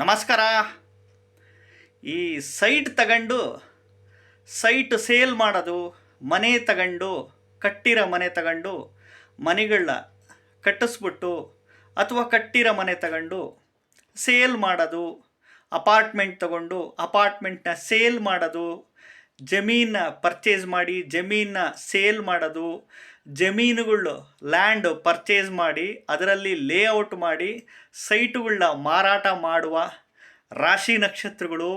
ನಮಸ್ಕಾರ. ಈ ಸೈಟ್ ತಗೊಂಡು, ಸೈಟ್ ಸೇಲ್ ಮಾಡೋದು, ಮನೆ ತಗೊಂಡು, ಕಟ್ಟಿರೋ ಮನೆ ತಗೊಂಡು ಮನೆಗಳನ್ನ ಕಟ್ಟಿಸ್ಬಿಟ್ಟು ಅಥವಾ ಕಟ್ಟಿರೋ ಮನೆ ತಗೊಂಡು ಸೇಲ್ ಮಾಡೋದು, ಅಪಾರ್ಟ್ಮೆಂಟ್ ತಗೊಂಡು ಅಪಾರ್ಟ್ಮೆಂಟ್ನ ಸೇಲ್ ಮಾಡೋದು ಜಮೀನ ಪರ್ಚೇಸ್ ಮಾಡಿ, ಜಮೀನ ಸೇಲ್ ಮಾಡೋದು, ಜಮೀನುಗಳು ಲ್ಯಾಂಡ್ ಪರ್ಚೇಸ್ ಮಾಡಿ, ಅದರಲ್ಲಿ ಲೇಔಟ್ ಮಾಡಿ ಸೈಟುಗಳನ್ನ ಮಾರಾಟ ಮಾಡುವ ರಾಶಿ ನಕ್ಷತ್ರಗಳು,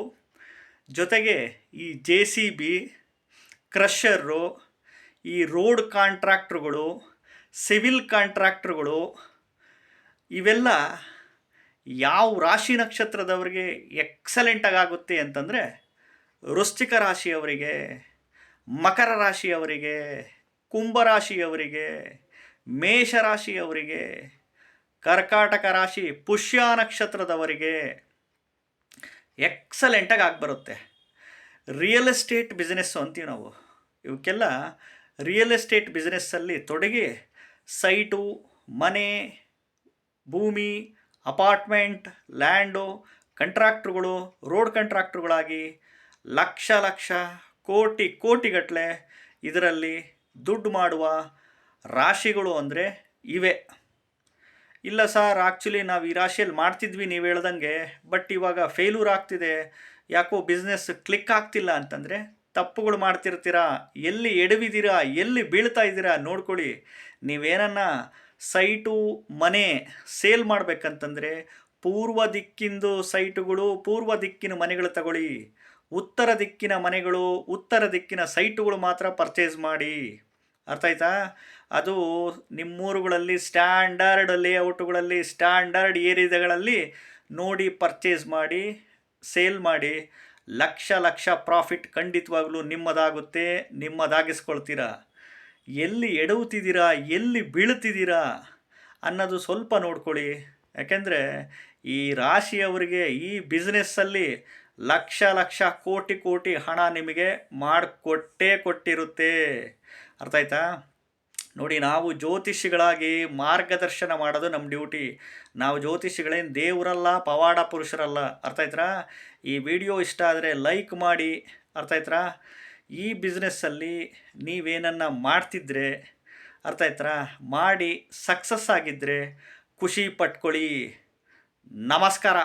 ಜೊತೆಗೆ ಈ ಜೆ ಸಿ ಬಿ ಕ್ರಷರು ಈ ರೋಡ್ ಕಾಂಟ್ರಾಕ್ಟ್ರುಗಳು ಸಿವಿಲ್ ಕಾಂಟ್ರಾಕ್ಟ್ರುಗಳು ಇವೆಲ್ಲ ಯಾವ ರಾಶಿ ನಕ್ಷತ್ರದವರಿಗೆ ಎಕ್ಸಲೆಂಟಾಗಿ ಆಗುತ್ತೆ ಅಂತಂದರೆ ವೃಶ್ಚಿಕ ರಾಶಿಯವರಿಗೆ, ಮಕರ ರಾಶಿಯವರಿಗೆ ಕುಂಭರಾಶಿಯವರಿಗೆ ಮೇಷರಾಶಿಯವರಿಗೆ ಕರ್ಕಾಟಕ ರಾಶಿ ಪುಷ್ಯ ನಕ್ಷತ್ರದವರಿಗೆ ಎಕ್ಸಲೆಂಟಾಗಿ ಆಗಿಬರುತ್ತೆ. ರಿಯಲ್ ಎಸ್ಟೇಟ್ ಬಿಸ್ನೆಸ್ಸು ಅಂತೀವಿ ನಾವು. ಇವಕ್ಕೆಲ್ಲ ರಿಯಲ್ ಎಸ್ಟೇಟ್ ಬಿಸ್ನೆಸ್ಸಲ್ಲಿ ತೊಡಗಿ ಸೈಟು ಮನೆ, ಭೂಮಿ ಅಪಾರ್ಟ್ಮೆಂಟ್ ಲ್ಯಾಂಡು ಕಂಟ್ರಾಕ್ಟ್ರುಗಳು ರೋಡ್ ಕಂಟ್ರಾಕ್ಟ್ರುಗಳಾಗಿ ಲಕ್ಷ ಲಕ್ಷ ಕೋಟಿ ಕೋಟಿಗಟ್ಟಲೆ ಇದರಲ್ಲಿ ದುಡ್ಡು ಮಾಡುವ ರಾಶಿಗಳು ಅಂದರೆ ಇವೆ. ಇಲ್ಲ ಸರ್ ಆ್ಯಕ್ಚುಲಿ ನಾವು ಈ ರಾಶಿಯಲ್ಲಿ ಮಾಡ್ತಿದ್ವಿ ನೀವು ಹೇಳ್ದಂಗೆ ಬಟ್ ಇವಾಗ ಫೇಲ್ಯೂರ್ ಆಗ್ತಿದೆ, ಯಾಕೋ ಬಿಸ್ನೆಸ್ ಕ್ಲಿಕ್ ಆಗ್ತಿಲ್ಲ ಅಂತಂದರೆ ತಪ್ಪುಗಳು ಮಾಡ್ತಿರ್ತೀರಾ, ಎಲ್ಲಿ ಎಡವಿದ್ದೀರಾ ಎಲ್ಲಿ ಬೀಳ್ತಾ ಇದ್ದೀರಾ ನೋಡ್ಕೊಳ್ಳಿ. ನೀವೇನನ್ನ ಸೈಟು ಮನೆ ಸೇಲ್ ಮಾಡಬೇಕಂತಂದರೆ ಪೂರ್ವ ದಿಕ್ಕಿಂದು ಸೈಟುಗಳು ಪೂರ್ವ ದಿಕ್ಕಿನ ಮನೆಗಳು ತಗೊಳ್ಳಿ. ಉತ್ತರ ದಿಕ್ಕಿನ ಮನೆಗಳು, ಉತ್ತರ ದಿಕ್ಕಿನ ಸೈಟುಗಳು ಮಾತ್ರ ಪರ್ಚೇಸ್ ಮಾಡಿ. ಅರ್ಥ ಆಯ್ತಾ? ಅದು ನಿಮ್ಮೂರುಗಳಲ್ಲಿ ಸ್ಟ್ಯಾಂಡರ್ಡ್ ಲೇಔಟ್ಗಳಲ್ಲಿ ಸ್ಟ್ಯಾಂಡರ್ಡ್ ಏರಿಯಾಗಳಲ್ಲಿ ನೋಡಿ ಪರ್ಚೇಸ್ ಮಾಡಿ ಸೇಲ್ ಮಾಡಿ, ಲಕ್ಷ ಲಕ್ಷ ಪ್ರಾಫಿಟ್ ಖಂಡಿತವಾಗ್ಲೂ ನಿಮ್ಮದಾಗುತ್ತೆ, ನಿಮ್ಮದಾಗಿಸ್ಕೊಳ್ತೀರಾ? ಎಲ್ಲಿ ಎಡವುತ್ತಿದ್ದೀರಾ, ಎಲ್ಲಿ ಬೀಳುತ್ತಿದ್ದೀರಾ ಅನ್ನೋದು ಸ್ವಲ್ಪ ನೋಡ್ಕೊಳ್ಳಿ. ಯಾಕೆಂದರೆ ಈ ರಾಶಿಯವರಿಗೆ ಈ ಬಿಸ್ನೆಸ್ಸಲ್ಲಿ ಲಕ್ಷ ಲಕ್ಷ ಕೋಟಿ ಕೋಟಿ ಹಣ ನಿಮಗೆ ಮಾಡಿಕೊಟ್ಟೇ ಕೊಟ್ಟಿರುತ್ತೆ. ಅರ್ಥ ಆಯ್ತಾ? ನೋಡಿ, ನಾವು ಜ್ಯೋತಿಷಿಗಳಾಗಿ ಮಾರ್ಗದರ್ಶನ ಮಾಡೋದು ನಮ್ಮ ಡ್ಯೂಟಿ. ನಾವು ಜ್ಯೋತಿಷಿಗಳೇನು ದೇವರಲ್ಲ, ಪವಾಡ ಪುರುಷರಲ್ಲ, ಅರ್ಥ ಆಯ್ತಾ? ಈ ವಿಡಿಯೋ ಇಷ್ಟ ಆದರೆ ಲೈಕ್ ಮಾಡಿ, ಅರ್ಥ ಆಯ್ತಾ? ಈ ಬಿಸ್ನೆಸ್ಸಲ್ಲಿ ನೀವೇನನ್ನು ಮಾಡ್ತಿದ್ರೆ, ಅರ್ಥ ಆಯ್ತಾ? ಮಾಡಿ ಸಕ್ಸಸ್ ಆಗಿದ್ದರೆ ಖುಷಿ ಪಟ್ಕೊಳ್ಳಿ. ನಮಸ್ಕಾರ.